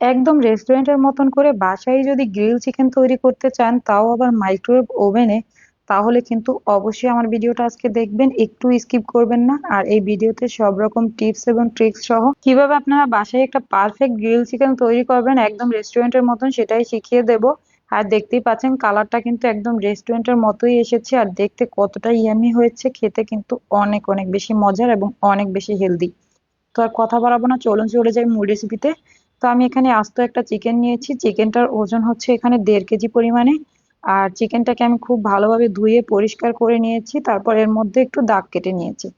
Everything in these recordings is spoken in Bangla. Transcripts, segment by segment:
একদম রেস্টুরেন্টের মতন করে বাসায় যদি গ্রিল চিকেন তৈরি করতে চান, তাও আবার মাইক্রোওয়েভ ওভেনে তাহলে কিন্তু অবশ্যই আমার ভিডিওটা আজকে দেখবেন। একটু স্কিপ করবেন না। আর এই ভিডিওতে সব রকম টিপস এবং ট্রিক্স সহ কীভাবে আপনারা বাসায় একটা পারফেক্ট গ্রিল চিকেন তৈরি করবেন, একদম রেস্টুরেন্টের মতন সেটাই শিখিয়ে দেব। আর দেখতেই পাচ্ছেন কালারটা কিন্তু একদম রেস্টুরেন্টের মতোই এসেছে। আর দেখতে কতটা ইয়ামি হয়েছে, খেতে কিন্তু অনেক অনেক বেশি মজার এবং অনেক বেশি হেলদি তো আর কথা বাড়াবো না, চলুন চলে যাই মূল রেসিপিতে তো আমি এখানে আস্ত একটা চিকেন নিয়েছি। চিকেনটার ওজন হচ্ছে এখানে দেড় কেজি পরিমাণে। আর চিকেনটাকে আমি খুব ভালোভাবে ধুয়ে পরিষ্কার করে নিয়েছি। তারপর এর মধ্যে একটু দাগ কেটে নিয়েছি।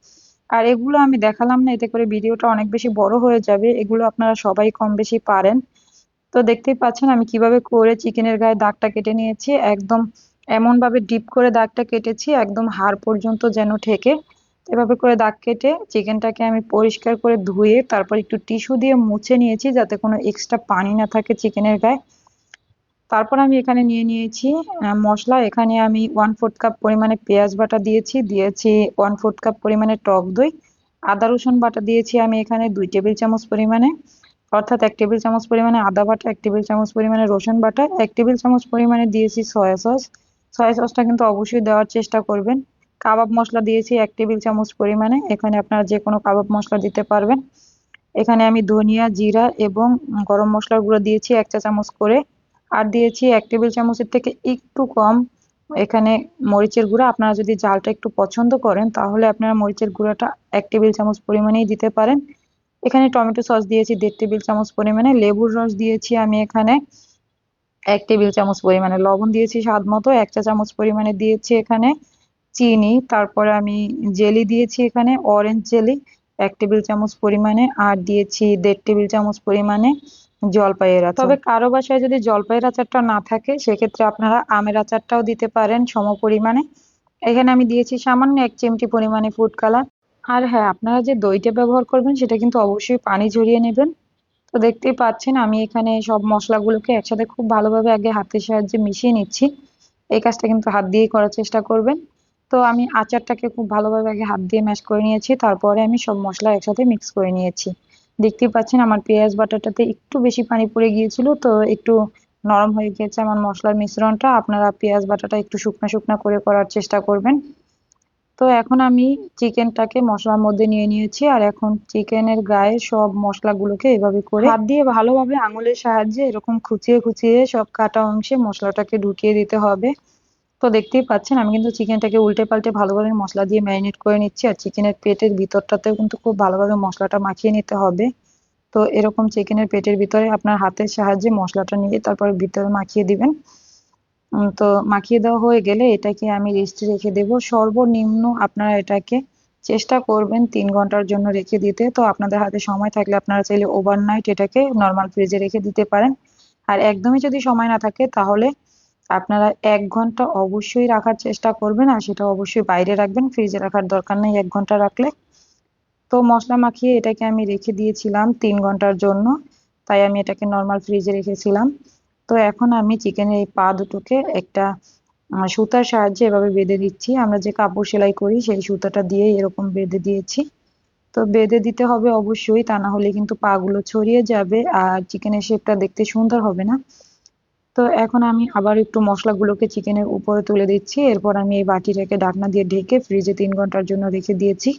আর এগুলো আমি দেখালাম না, এতে করে ভিডিওটা অনেক বেশি বড় হয়ে যাবে। এগুলো আপনারা সবাই কম বেশি পারেন। তো দেখতেই পাচ্ছেন, আমি কীভাবে করে চিকেনের গায়ে দাগটা কেটে নিয়েছি। একদম এমনভাবে ডিপ করে দাগটা কেটেছি, একদম হাড় পর্যন্ত যেন ঠেকে। এভাবে করে দাগ কেটে চিকেনটাকে আমি পরিষ্কার করে ধুয়ে তারপর একটু টিস্যু দিয়ে মুছে নিয়েছি যাতে কোনো এক্সট্রা পানি না থাকে চিকেনের গায়ে। তারপর আমি এখানে নিয়ে নিয়েছি মশলা। এখানে আমি ওয়ান ফোর্থ কাপ পরিমাণে পেঁয়াজ বাটা দিয়েছি দিয়েছি ওয়ান ফোর্থ কাপ পরিমাণে টক দই। আদা, রসুন বাটা দিয়েছি আমি এখানে দুই টেবিল চামচ পরিমাণে। অর্থাৎ এক টেবিল চামচ পরিমাণে আদা বাটা, এক টেবিল চামচ পরিমাণে রসুন বাটা, এক টেবিল চামচ পরিমাণে দিয়েছি সয়া সস। সয়া সসটা কিন্তু অবশ্যই দেওয়ার চেষ্টা করবেন। কাবাব মশলা দিয়েছি এক টেবিল চামচ পরিমাণে। এখানে আপনারা যে কোনো কাবাব মশলা দিতে পারবেন। এখানে আমি ধনিয়া, জিরা এবং গরম মশলার গুঁড়ো দিয়েছি এক চা চামচ করে। আর দিয়েছি এক টেবিল চামচের থেকে একটু কম এখানে মরিচের গুঁড়া। আপনারা যদি ঝালটা একটু পছন্দ করেন, তাহলে আপনারা মরিচের গুঁড়াটা এক টেবিল চামচ পরিমাণেই দিতে পারেন। এখানে টমেটো সস দিয়েছি দেড় টেবিল চামচ পরিমাণে। লেবুর রস দিয়েছি আমি এখানে এক টেবিল চামচ পরিমাণে। লবণ দিয়েছি স্বাদ মতো, এক চা চামচ পরিমাণে দিয়েছি এখানে। চিনি, তারপরে আমি জেলি দিয়েছি এখানে অরেঞ্জ জেলি, এক টেবিল চামচ পরিমাণে, আর দিয়েছি দেড় টেবিল চামচ পরিমাণে জলপাইয়ের আচার। তবে কারও বাসায় যদি জলপাইয়ের আচারটা না থাকে, সেক্ষেত্রে আপনারা আমের আচারটাও দিতে পারেন সম পরিমাণে। এখানে আমি দিয়েছি সামান্য এক চিমটি পরিমাণে ফুড কালার আর হ্যাঁ আপনারা যে দইটা ব্যবহার করবেন, সেটা কিন্তু অবশ্যই পানি ঝরিয়ে নেবেন। তো দেখতেই পাচ্ছেন, আমি এখানে সব মশলাগুলোকে একসাথে খুব ভালোভাবে আগে হাতের সাহায্যে মিশিয়ে নিচ্ছি। এই কাজটা কিন্তু হাত দিয়েই করার চেষ্টা করবেন। তো আমি আচারটাকে খুব ভালোভাবে আগে হাত দিয়ে ম্যাশ করে নিয়েছি, তারপরে আমি সব মশলা একসাথে মিক্স করে নিয়েছি। দেখতেই পাচ্ছেন আমার পেঁয়াজ বাটাটাতে একটু বেশি পানি পড়ে গিয়েছিল, তো একটু নরম হয়ে গিয়েছে আমার মশলার মিশ্রণটা। আপনারা পেঁয়াজ বাটাটা একটু শুকনো শুকনো করে করার চেষ্টা করবেন। তো এখন আমি চিকেনটাকে মশলার মধ্যে নিয়ে নিয়েছি, আর এখন চিকেনের গায়ে সব মশলাগুলোকে এভাবে করে হাত দিয়ে ভালোভাবে আঙুলের সাহায্যে এরকম খুঁচিয়ে খুঁচিয়ে সব কাটা অংশে মশলাটাকে ঢুকিয়ে দিতে হবে। তো দেখতেই পাচ্ছেন, আমি কিন্তু চিকেনটাকে উল্টে পাল্টে ভালোভাবে মশলা দিয়ে ম্যারিনেট করে নিচ্ছি। আর চিকেনের পেটের ভিতরটাতেও কিন্তু খুব ভালোভাবে মশলাটা মাখিয়ে নিতে হবে। তো এরকম চিকেনের পেটের ভিতরে আপনার হাতের সাহায্যে মশলাটা নিয়ে তারপরে ভিতরে মাখিয়ে দিবেন। তো মাখিয়ে দেওয়া হয়ে গেলে এটাকে আমি রেস্টে রেখে দেব। সর্বনিম্ন আপনারা এটাকে চেষ্টা করবেন তিন ঘণ্টার জন্য রেখে দিতে। তো আপনাদের হাতে সময় থাকলে আপনারা চাইলে ওভারনাইট এটাকে নর্মাল ফ্রিজে রেখে দিতে পারেন। আর একদমই যদি সময় না থাকে তাহলে আপনারা এক ঘণ্টা অবশ্যই রাখার চেষ্টা করবেন আর সেটা অবশ্যই বাইরে রাখবেন ফ্রিজে রাখার দরকার নেই, এক ঘণ্টা রাখলে। তো মশলা মাখিয়ে এটাকে আমি রেখে দিয়েছিলাম তিন ঘণ্টার জন্য, তাই আমি এটাকে নর্মাল ফ্রিজে রেখেছিলাম। তো এখন আমি চিকেনের এই পা দুটোকে একটা সুতার সাহায্যে এভাবে বেঁধে দিচ্ছি। আমরা যে কাপড় সেলাই করি, সেই সুতাটা দিয়ে এরকম বেঁধে দিয়েছি। তো বেঁধে দিতে হবে অবশ্যই, তা না হলে কিন্তু পাগুলো ছড়িয়ে যাবে আর চিকেনের শেপটা দেখতে সুন্দর হবে না। তো এখন আমি আবার একটু মশলাগুলোকে চিকেনের উপরে তুলে দিচ্ছি। এরপর আমি এই বাটিটাকে ঢাকনা দিয়ে ঢেকে ফ্রিজে তিন ঘণ্টার জন্য রেখে দিয়েছি।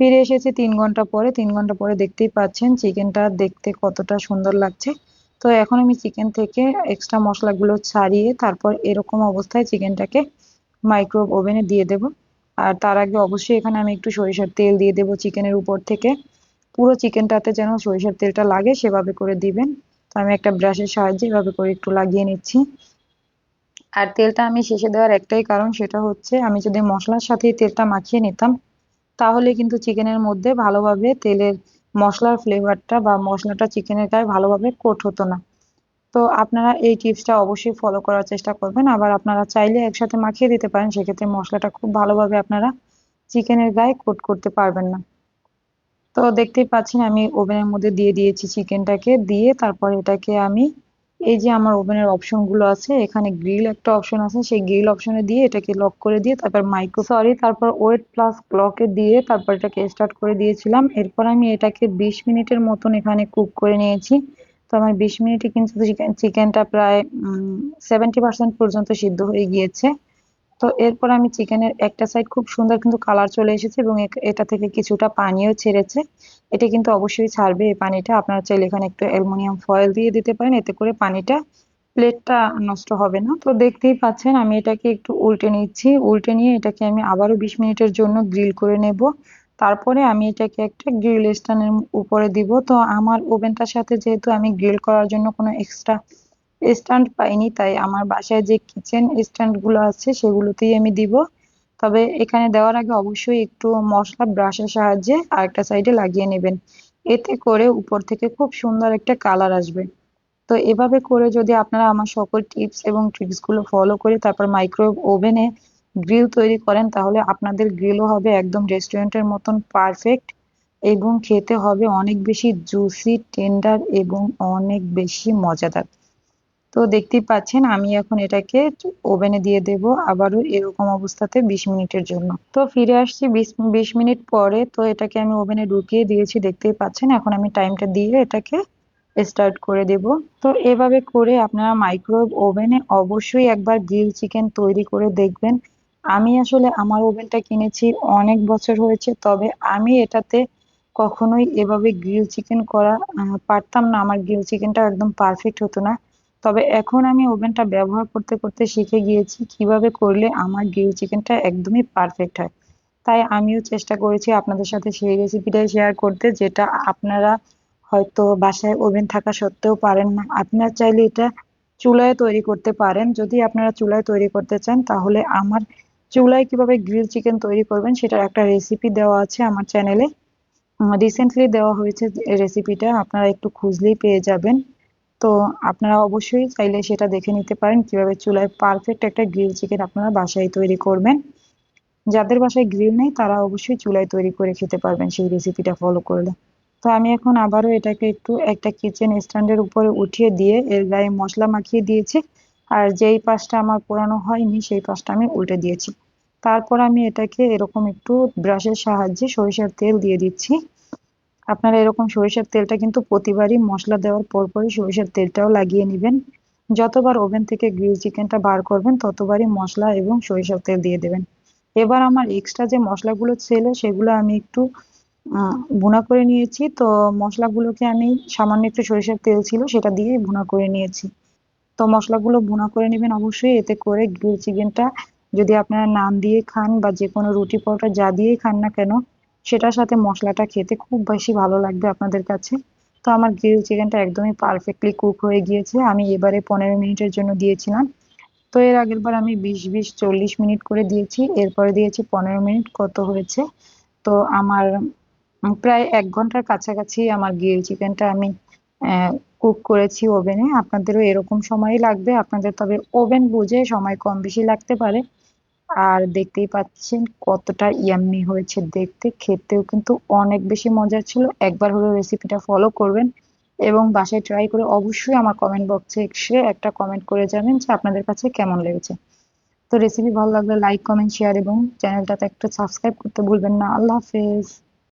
ফিরে এসেছি তিন ঘণ্টা পরে। তিন ঘণ্টা পরে দেখতেই পাচ্ছেন চিকেনটা দেখতে কতটা সুন্দর লাগছে। তো এখন আমি চিকেন থেকে এক্সট্রা মশলাগুলো ছাড়িয়ে তারপর এরকম অবস্থায় চিকেনটাকে মাইক্রোওয়েভ ওভেনে দিয়ে দেব। আর তার আগে অবশ্যই এখানে আমি একটু সরিষার তেল দিয়ে দেব চিকেনের উপর থেকে। পুরো চিকেনটাতে যেন সরিষার তেলটা লাগে সেভাবে করে দিবেন। তো আমি একটা ব্রাশের সাহায্যে এভাবে করে একটু লাগিয়ে নিচ্ছি। আর তেলটা আমি শেষে দেওয়ার একটাই কারণ সেটা হচ্ছে, আমি যদি মশলার সাথে তেলটা মাখিয়ে নিতাম, তাহলে কিন্তু চিকেনের মধ্যে ভালোভাবে তেলের মশলার ফ্লেভারটা বা মশলাটা চিকেনের গায়ে ভালোভাবে কোট হতো না। তো আপনারা এই টিপসটা অবশ্যই ফলো করার চেষ্টা করবেন। আবার আপনারা চাইলে একসাথে মাখিয়ে দিতে পারেন, সেক্ষেত্রে মশলাটা খুব ভালোভাবে আপনারা চিকেনের গায়ে কোট করতে পারবেন না। তো দেখতেই পাচ্ছেন আমি ওভেনের মধ্যে দিয়ে দিয়েছি চিকেনটাকে, দিয়ে তারপর এটাকে আমি এই যে আমার ওভেনের অপশনগুলো আছে, এখানে গ্রিল একটা অপশন আছে, সেই গ্রিল অপশনে দিয়ে এটাকে লক করে দিয়ে তারপর মাইক্রো, সরি, তারপর ওয়েট প্লাস ক্লকে দিয়ে তারপর এটাকে স্টার্ট করে দিয়েছিলাম। এরপর আমি এটাকে বিশ মিনিটের মতন এখানে কুক করে নিয়েছি। তো আমার বিশ মিনিটে কিন্তু চিকেন, চিকেনটা প্রায় সেভেন্টি পার্সেন্ট পর্যন্ত সিদ্ধ হয়ে গিয়েছে। তো এরপর আমি চিকেনের একটা সাইড খুব সুন্দর কিন্তু কালার চলে এসেছে এবং এটা থেকে কিছুটা পানিও ছেড়েছে। এটা কিন্তু অবশ্যই ছাড়বে এই পানিটা। আপনারা চাইলে এখানে একটু অ্যালুমিনিয়াম ফয়েল দিয়ে দিতে পারেন, এতে করে পানিটা প্লেটটা নষ্ট হবে না। তো দেখতেই পাচ্ছেন, আমি এটাকে একটু উল্টে নিচ্ছি। উল্টে নিয়ে এটাকে আমি আবারও বিশ মিনিটের জন্য গ্রিল করে নেব। তারপরে আমি এটাকে একটা গ্রিল স্ট্যান্ডের উপরে দিব। তো আমার ওভেনটার সাথে যেহেতু আমি গ্রিল করার জন্য কোনো এক্সট্রা স্ট্যান্ড পাইনি, তাই আমার বাসায় যে কিচেন স্ট্যান্ডগুলো আছে সেগুলোতেই আমি দিব। তবে এখানে দেওয়ার আগে অবশ্যই একটু মশলা ব্রাশের সাহায্যে আরেকটা সাইডে লাগিয়ে নেবেন। এতে করে উপর থেকে খুব সুন্দর একটা কালার আসবে। তো এভাবে করে যদি আপনারা আমার সকল টিপস এবং ট্রিক্সগুলো ফলো করে তারপর মাইক্রোওয়েভ ওভেনে গ্রিল তৈরি করেন, তাহলে আপনাদের গ্রিলও হবে একদম রেস্টুরেন্টের মতন পারফেক্ট এবং খেতে হবে অনেক বেশি জুসি, টেন্ডার এবং অনেক বেশি মজাদার। তো দেখতেই পাচ্ছেন, আমি এখন এটাকে ওভেনে দিয়ে দেব আবারও এরকম অবস্থাতে বিশ মিনিটের জন্য। তো ফিরে আসছি বিশ বিশ মিনিট পরে, তো এটাকে আমি ওভেনে ঢুকিয়ে দিয়েছি, দেখতেই পাচ্ছেন। এখন আমি টাইমটা দিয়ে এটাকে স্টার্ট করে দেব। তো এভাবে করে আপনারা মাইক্রোওয়েভ ওভেনে অবশ্যই একবার গ্রিল চিকেন তৈরি করে দেখবেন। আমি আসলে আমার ওভেনটা কিনেছি অনেক বছর হয়েছে, তবে আমি এটাতে কখনোই এভাবে গ্রিল চিকেন করা পারতাম না। আমার গ্রিল চিকেনটা একদম পারফেক্ট হতো না। তবে এখন আমি ওভেনটা ব্যবহার করতে করতে শিখে গিয়েছি কীভাবে করলে আমার গ্রিল চিকেনটা একদমই পারফেক্ট হয়। তাই আমিও চেষ্টা করেছি আপনাদের সাথে সেই রেসিপিটাই শেয়ার করতে, যেটা আপনারা হয়তো বাসায় ওভেন থাকা সত্ত্বেও পারেন না। আপনারা চাইলে এটা চুলায় তৈরি করতে পারেন। যদি আপনারা চুলায় তৈরি করতে চান, তাহলে আমার চুলায় কীভাবে গ্রিল চিকেন তৈরি করবেন সেটার একটা রেসিপি দেওয়া আছে আমার চ্যানেলে রিসেন্টলি দেওয়া হয়েছে রেসিপিটা আপনারা একটু খুঁজলেই পেয়ে যাবেন। তো আপনারা অবশ্যই চাইলে সেটা দেখে নিতে পারেন কীভাবে চুলায় পারফেক্ট একটা গ্রিল চিকেন আপনারা বাসায় তৈরি করবেন। যাদের বাসায় গ্রিল নেই, তারা অবশ্যই চুলায় তৈরি করে খেতে পারবেন সেই রেসিপিটা ফলো করলে। তো আমি এখন আবারও এটাকে একটু একটা কিচেন স্ট্যান্ডের উপরে উঠিয়ে দিয়ে এর গায়ে মশলা মাখিয়ে দিয়েছি। আর যেই পাশটা আমার পোড়ানো হয়নি, সেই পাশটা আমি উল্টে দিয়েছি। তারপর আমি এটাকে এরকম একটু ব্রাশের সাহায্যে সরিষার তেল দিয়ে দিচ্ছি। আপনারা এরকম সরিষার তেলটা কিন্তু প্রতিবারই মশলা দেওয়ার পরপরই সরিষার তেলটাও লাগিয়ে নেবেন। যতবার ওভেন থেকে গ্রিল চিকেনটা বার করবেন, ততবারই মশলা এবং সরিষার তেল দিয়ে দেবেন। এবার আমার এক্সট্রা যে মশলাগুলো ছিল, সেগুলো আমি একটু ভুনা করে নিয়েছি। তো মশলাগুলোকে আমি সামান্য একটু সরিষার তেল ছিল, সেটা দিয়ে ভুনা করে নিয়েছি। তো মশলাগুলো ভুনা করে নেবেন অবশ্যই, এতে করে গ্রিল চিকেনটা যদি আপনারা নান দিয়ে খান বা যে কোনো রুটি পরোটা যা দিয়েই খান না কেন সেটার সাথে মশলাটা খেতে খুব বেশি ভালো লাগবে আপনাদের কাছে। তো আমার গ্রিল চিকেনটা একদমই পারফেক্টলি কুক হয়ে গিয়েছে। আমি এবারে পনেরো মিনিটের জন্য দিয়েছিলাম। তো এর আগের বার আমি বিশ বিশ, চল্লিশ মিনিট করে দিয়েছি। এরপরে দিয়েছি পনেরো মিনিট কত হয়েছে। তো আমার প্রায় এক ঘণ্টার কাছাকাছি আমার গ্রিল চিকেনটা আমি কুক করেছি ওভেনে। আপনাদেরও এরকম সময়ই লাগবে। আপনাদের তবে ওভেন বুঝে সময় কম বেশি লাগতে পারে। আর দেখতেই পাচ্ছেন কতটা ইয়াম্মি হয়েছে দেখতে। খেতেও কিন্তু অনেক বেশি মজার ছিল। একবার হলেও রেসিপিটা ফলো করবেন এবং বাসায় ট্রাই করে অবশ্যই আমার কমেন্ট বক্সে এসে একটা কমেন্ট করে যাবেন যে আপনাদের কাছে কেমন লেগেছে। তো রেসিপি ভালো লাগলে লাইক কমেন্ট শেয়ার এবং চ্যানেলটাতে একটা সাবস্ক্রাইব করতে ভুলবেন না। আল্লাহ হাফেজ।